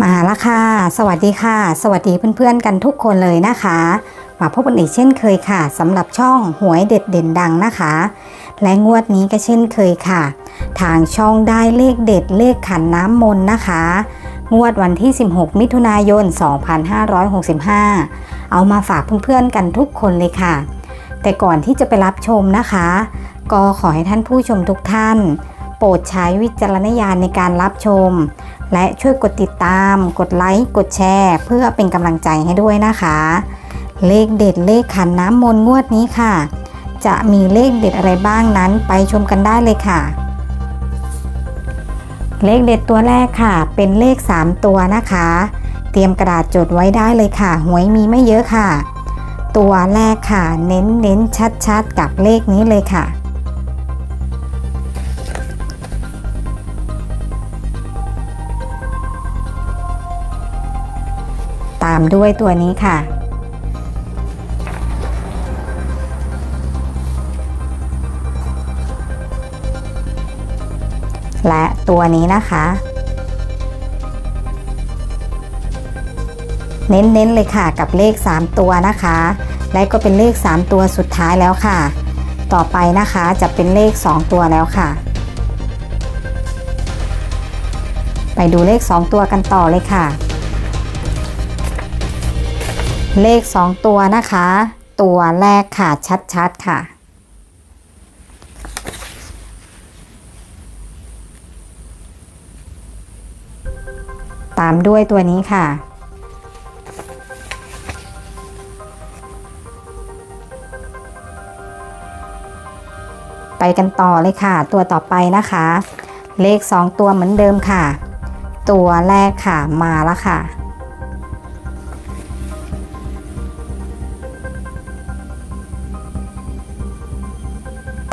มาแล้วค่ะ สวัสดีค่ะ สวัสดีเพื่อนๆกันทุกคนเลยนะคะ มาพบกันอีกเช่นเคยค่ะสำหรับช่องหวยเด็ดเด่นดังนะคะ และงวดนี้ก็เช่นเคยค่ะ ทางช่องได้เลขเด็ดเลขขันน้ำมนต์นะคะ งวดวันที่ 16 มิถุนายน 2565 เอามาฝากเพื่อนๆกันทุกคนเลยค่ะ แต่ก่อนที่จะไปรับชมนะคะ ก็ขอให้ท่านผู้ชมทุกท่าน ปรดใช้วิจารณญาณในการรับชม และช่วยกดติดตาม กดไลค์ กดแชร์ เพื่อเป็นกำลังใจให้ด้วยนะคะ เลขเด็ดเลขขันน้ำมนต์งวดนี้ค่ะ จะมีเลขเด็ดอะไรบ้างนั้นไปชมกันได้เลยค่ะ เลขเด็ดตัวแรกค่ะ เป็นเลข 3 ตัวนะคะ เตรียมกระดาษจดไว้ได้เลยค่ะ หวยมีไม่เยอะค่ะ ตัวแรกค่ะ เน้นเน้นชัดชัดๆกับเลขนี้เลยค่ะามด้วยตัวนี้ค่ะ และตัวนี้นะคะ เน้นๆเลยค่ะกับเลข 3 ตัวนะคะ และก็เป็นเลข 3 ตัวสุดท้ายแล้วค่ะ ต่อไปนะคะจะเป็นเลข 2 ตัวแล้วค่ะไปดูเลข 2 ตัวกันต่อเลยค่ะ เลข 2 ตัวนะคะ ตัวแรกค่ะ ชัดๆ ค่ะ ตามด้วยตัวนี้ค่ะ ไปกันต่อเลยค่ะ ตัวต่อไปนะคะ เลข 2 ตัวเหมือนเดิมค่ะ ตัวแรกค่ะมาแล้วค่ะ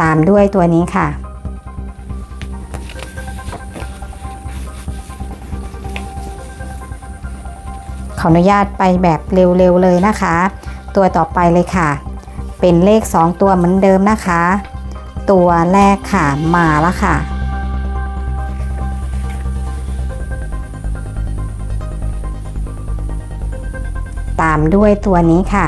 ตามด้วยตัวนี้ค่ะ ขออนุญาตไปแบบเร็วๆเลยนะคะ ตัวต่อไปเลยค่ะ เป็นเลข 2 ตัวเหมือนเดิมนะคะ ตัวแรกค่ะมาแล้วค่ะตามด้วยตัวนี้ค่ะ